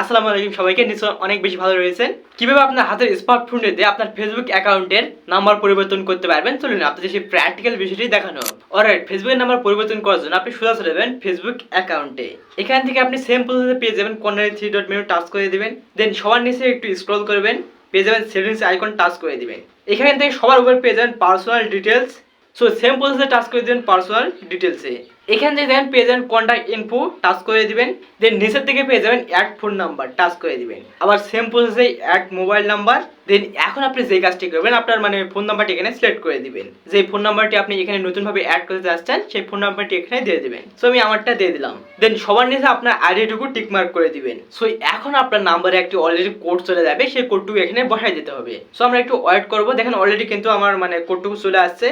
আসসালামু আলাইকুম, সবাইকে নিশ্চয় অনেক বেশি ভালো রয়েছেন। কীভাবে আপনার হাতের স্মার্টফোনে দিয়ে আপনার ফেসবুক অ্যাকাউন্টের নাম্বার পরিবর্তন করতে পারবেন? চলুন, আপনাদের সেই প্র্যাকটিক্যাল বিষয়টি দেখানো অলরাইট ফেসবুকের নাম্বার পরিবর্তন করার জন্য আপনি সোজা চলে যাবেন ফেসবুক অ্যাকাউন্টে। এখান থেকে আপনি সেম প্রসেসে পেয়ে যাবেন কর্নারে থ্রি ডট মেনু টাচ করে দিবেন। দেন সবার নিচে একটু স্ক্রল করবেন, পেয়ে যাবেন সেটিংস আইকন টাচ করে দিবেন। এখান থেকে সবার উপর পেয়ে যাবেন পার্সোনাল ডিটেলস সো সেম প্রসেসে টাচ করে দিবেন পার্সোনাল ডিটেলসে এখান থেকে দেখেন পেয়ে যাবেন কন্ট্যাক্ট ইনফো টাচ করে দিবেন দেন নিচের দিকে পেয়ে যাবেন অ্যাড ফোন নাম্বার টাচ করে দিবেন। আবার সেম প্রসেসে অ্যাড মোবাইল নাম্বার দেন এখন আপনি যে কাজটি করবেন, আপনার মানে ফোন নাম্বারটি এখানে সিলেক্ট করে দিবেন। যে ফোন নাম্বারটি আপনি এখানে নতুনভাবে অ্যাড করতে যাচ্ছেন, সেই ফোন নাম্বারটি এখানে দিয়ে দিবেন। সো আমি আমারটা দিয়ে দিলাম। দেন সবার নিচে আপনার আইডিটুকু টিক মার্ক করে দিবেন। সো এখন আপনার নাম্বারে একটি অলরেডি কোড চলে যাবে, সেই কোডটুকু এখানে বসাই দিতে হবে। সো আমরা একটু ওয়েট করব। দেখেন অলরেডি কিন্তু আমার মানে কোডটুকু চলে আসছে।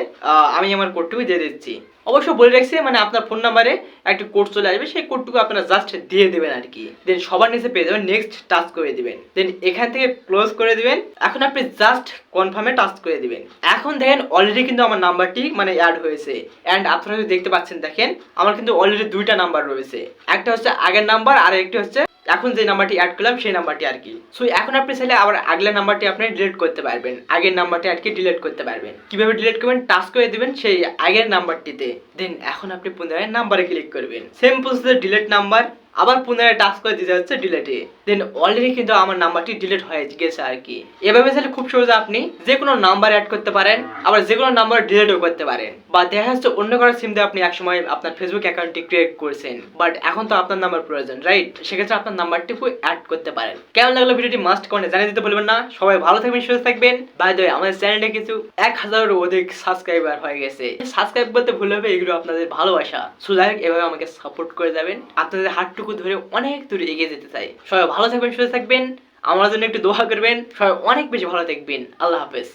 আমি আমার কোডটুকু দিয়ে দিচ্ছি। অবশ্য বলে রাখছি মানে আপনার ফোন নাম্বারে একটা কোড চলে আসবে, সেই কোডটুকু আপনারা জাস্ট দিয়ে দেবেন আর কি। দেন সবার নিচে পেয়ে যাবেন নেক্সট টাচ করে দিবেন। দেন এখান থেকে ক্লোজ করে দিবেন, এখন আপনি জাস্ট কনফার্মে টাচ করে দিবেন। এখন দেখেন অলরেডি কিন্তু আমার নাম্বারটি মানে অ্যাড হয়েছে। অ্যান্ড আপনারা যদি দেখতে পাচ্ছেন, দেখেন, আমার কিন্তু অলরেডি দুইটা নাম্বার রয়েছে। একটা হচ্ছে আগের নাম্বার আর একটি হচ্ছে এখন যে নাম্বারটি অ্যাড করলাম, সেই নাম্বারটি আর কি। সো এখন আপনি চাইলে আবার আগলা নাম্বারটি আপনি ডিলিট করতে পারবেন। আগের নাম্বারটি আর কি ডিলিট করতে পারবেন। কীভাবে ডিলিট করবেন? টাস্ক করে দিবেন সেই আগের নাম্বারটিতে। দেন এখন আপনি পুনরায় নাম্বারে ক্লিক করবেন। সেম প্রসেসে ডিলিট নাম্বার আবার পুনরায় টাচ করে দিতে হচ্ছে ডিলেটে দেন অলরেডি কিন্তু আমার নাম্বারটি ডিলিট হয়ে গেছে আর কি। এভাবে চাইলে খুব সহজে আপনি যে কোনো নাম্বার অ্যাড করতে পারেন, আবার যে কোনো নাম্বার ডিলিটও করতে পারেন। বা দেখা যাচ্ছে অন্য কারও সিম দিয়ে আপনি একসময় আপনার ফেসবুক অ্যাকাউন্টটি ক্রিয়েট করছেন বাট এখন তো আপনার নাম্বার প্রয়োজন রাইট সেক্ষেত্রে আপনার নাম্বারটিকে অ্যাড করতে পারেন। কেমন লাগল ভিডিওটি মাস্ট কমেন্টে জানিয়ে দিতে বলবেন না। সবাই ভালো থাকবেন, সুস্থ থাকবেন। বাই দ্য আমাদের চ্যানেলে কিছু এক হাজারের অধিক সাবস্ক্রাইবার হয়ে গেছে। সাবস্ক্রাইব বলতে ভুল হবে, এগুলো আপনাদের ভালোবাসা। সো এভাবে আমাকে সাপোর্ট করে যাবেন। আপনাদের হাতটুকু ধরে অনেক দূরে এগিয়ে যেতে চাই। সবাই ভালো থাকবেন, সুস্থ থাকবেন। আমার জন্য একটু দোয়া করবেন। সবাই অনেক বেশি ভালো থাকবেন আল্লাহ হাফেজ।